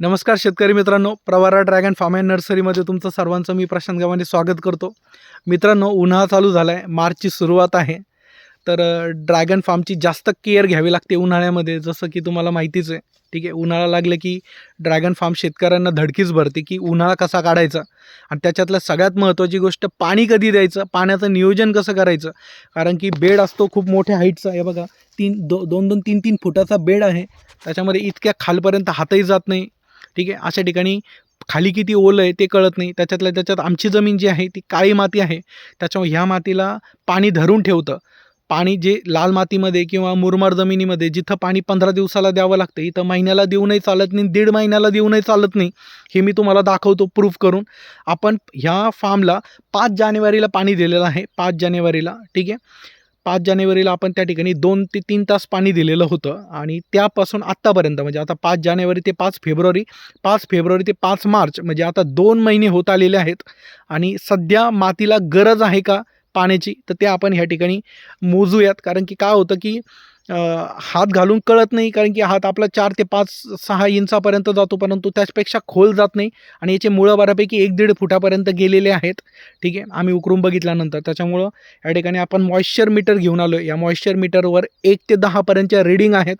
नमस्कार शेतकरी मित्रांनो. प्रवारा ड्रॅगन फार्म अँड नर्सरीमध्ये तुमचं सर्वांचं मी प्रशांत गावाने स्वागत करतो. मित्रांनो उन्हाळा चालू झाला आहे मार्चची सुरुवात आहे. तर ड्रॅगन फार्मची जास्त केअर घ्यावी लागते उन्हाळ्यामध्ये जसं की तुम्हाला माहितीच आहे. ठीक आहे उन्हाळा लागले की ड्रॅगन फार्म शेतकऱ्यांना धडकीच भरते की उन्हाळा कसा काढायचा. आणि त्याच्यातल्या सगळ्यात महत्त्वाची गोष्ट पाणी कधी द्यायचं? पाण्याचं नियोजन कसं करायचं? कारण की बेड असतो खूप मोठ्या हाईटचा. हे बघा तीन दो दोन दोन तीन तीन फुटाचा बेड आहे. त्याच्यामध्ये इतक्या खालपर्यंत हातही जात नाही. ठीक आहे? अशा ठिकाणी खाली किती ओलं आहे ते कळत नाही. त्याच्यातल्या त्याच्यात आमची जमीन जी आहे ती काळी माती आहे. त्याच्यामुळे ह्या मातीला पाणी धरून ठेवतं. पाणी जे लाल मातीमध्ये किंवा मुरमाड जमिनीमध्ये जिथं पाणी पंधरा दिवसाला द्यावं लागतं इथं महिन्याला देऊनही चालत नाही दीड महिन्याला देऊनही चालत नाही हे मी तुम्हाला दाखवतो प्रूफ करून. आपण ह्या फार्मला पाच जानेवारीला पाणी दिलेलं आहे. पाच जानेवारीला ठीक आहे? पाच जानेवारीला आपण त्या ठिकाणी दोन ते तीन तास पाणी दिलेलं होतं आणि त्यापासून आत्तापर्यंत म्हणजे आता पाच जानेवारी ते पाच फेब्रुवारी पाच फेब्रुवारी ते पाच मार्च म्हणजे आता दोन महिने होत आलेले आहेत आणि सध्या मातीला गरज आहे का पाण्याची? तर ते आपण ह्या ठिकाणी मोजूयात. कारण की काय होतं की हात घालून कळत नाही कारण की हात आपला चार ते पाच सहा इंचापर्यंत जातो परंतु त्याचपेक्षा खोल जात नाही आणि याचे मुळं बऱ्यापैकी एक दीड फुटापर्यंत गेलेले आहेत. ठीक आहे आम्ही उकरून बघितल्यानंतर. त्याच्यामुळं या ठिकाणी आपण मॉइश्चर मीटर घेऊन आलो या मॉइश्चर मीटरवर एक ते दहापर्यंतच्या रीडिंग आहेत.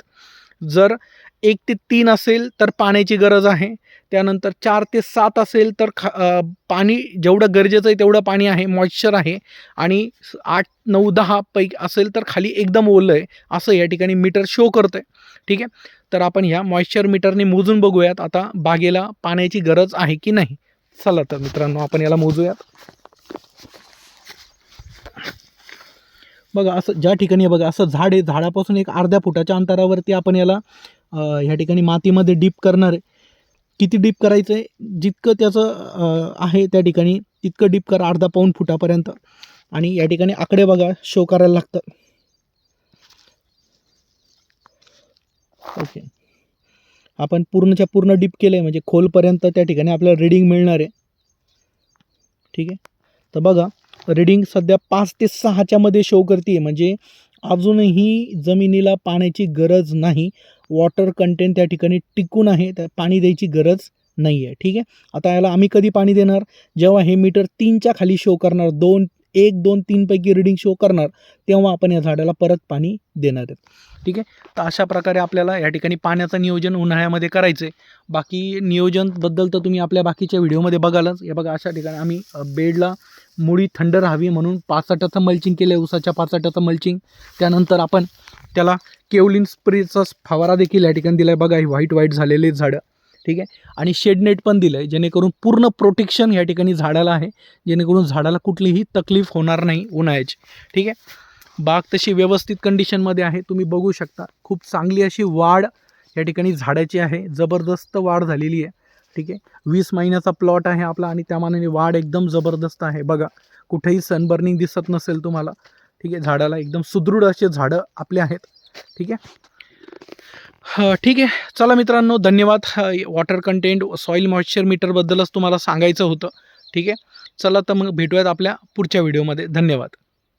जर एक ते तीन असेल तर पाण्याची गरज आहे. त्यानंतर चार ते सात असेल तर खा पाणी जेवढं गरजेचं आहे तेवढं पाणी आहे मॉइश्चर आहे. आणि आठ नऊ दहा पैकी असेल तर खाली एकदम ओलं आहे असं या ठिकाणी मीटर शो करतं आहे ठीक आहे? तर आपण ह्या मॉइश्चर मीटरने मोजून बघूयात आता बागेला पाण्याची गरज आहे की नाही. चला तर मित्रांनो आपण याला मोजूयात. बघा असं ज्या ठिकाणी आहे बघा असं झाड आहे झाडापासून एक अर्ध्या फुटाच्या अंतरावरती आपण याला ह्या ठिकाणी मातीमध्ये डीप करणार आहे. किती डीप करायचं आहे जितकं त्याचं आहे त्या ठिकाणी तितकं डीप करा अर्धा पाऊण फुटापर्यंत. आणि या ठिकाणी आकडे बघा शो करायला लागतात. ओके आपण पूर्णच्या पूर्ण डीप केलं आहे म्हणजे खोलपर्यंत त्या ठिकाणी आपल्याला रिडिंग मिळणार आहे. ठीक आहे? तर बघा रिडिंग सध्या पाच ते सहाच्या मध्ये शो करते म्हणजे अजूनही जमिनीला पाण्याची गरज नाही. वॉटर कंटेंट त्या ठिकाणी टिकून आहे. त्या पाणी द्यायची गरज नाही आहे ठीक आहे? आता याला आम्ही कधी पाणी देणार? जेव्हा हे मीटर तीनच्या खाली शो करणार दोन एक दोन तीनपैकी रिडिंग शो करणार तेव्हा आपण या झाडाला परत पाणी देणार आहेत. ठीक आहे? तर अशा प्रकारे आपल्याला या ठिकाणी पाण्याचं नियोजन उन्हाळ्यामध्ये करायचं आहे बाकी नियोजनबद्दल तर तुम्ही आपल्या बाकीच्या व्हिडिओमध्ये बघालच. हे बघा अशा ठिकाणी आम्ही बेडला मुळी थंड राहावी म्हणून पाचटाचं मल्चिंग केलं आहे उसाच्या पाचटाचं मल्चिंग त्यानंतर आपण त्याला केवलिन स्प्रेचा फवारा देखील या ठिकाणी दिला आहे बघा ही व्हाईट व्हाईट झालेले झाडं. ठीक आहे? आणि शेड नेट पण दिलं आहे जेणेकरून पूर्ण प्रोटेक्शन या ठिकाणी झाडाला आहे. जेणेकरून झाडाला कुठलीही तकलीफ होणार नाही उन्हाळ्याची. ठीक आहे? बाग तशी व्यवस्थित कंडिशनमध्ये आहे. तुम्ही बघू शकता. खूप चांगली अशी वाढ या ठिकाणी झाडाची आहे. जबरदस्त वाढ झालेली आहे. ठीक आहे? वीस महिन्याचा प्लॉट आहे आपला आणि त्यामानाने वाढ एकदम जबरदस्त आहे. बघा कुठेही सनबर्निंग दिसत नसेल तुम्हाला. ठीक आहे? झाडाला एकदम सुदृढ असे झाडं आपले आहेत. ठीक आहे? ठीक आहे. चला मित्रांनो धन्यवाद. वॉटर कंटेंट सॉईल मॉइश्चर मीटरबद्दलच तुम्हाला सांगायचं होतं. ठीक आहे? चला तर मग भेटूयात आपल्या पुढच्या व्हिडिओमध्ये धन्यवाद.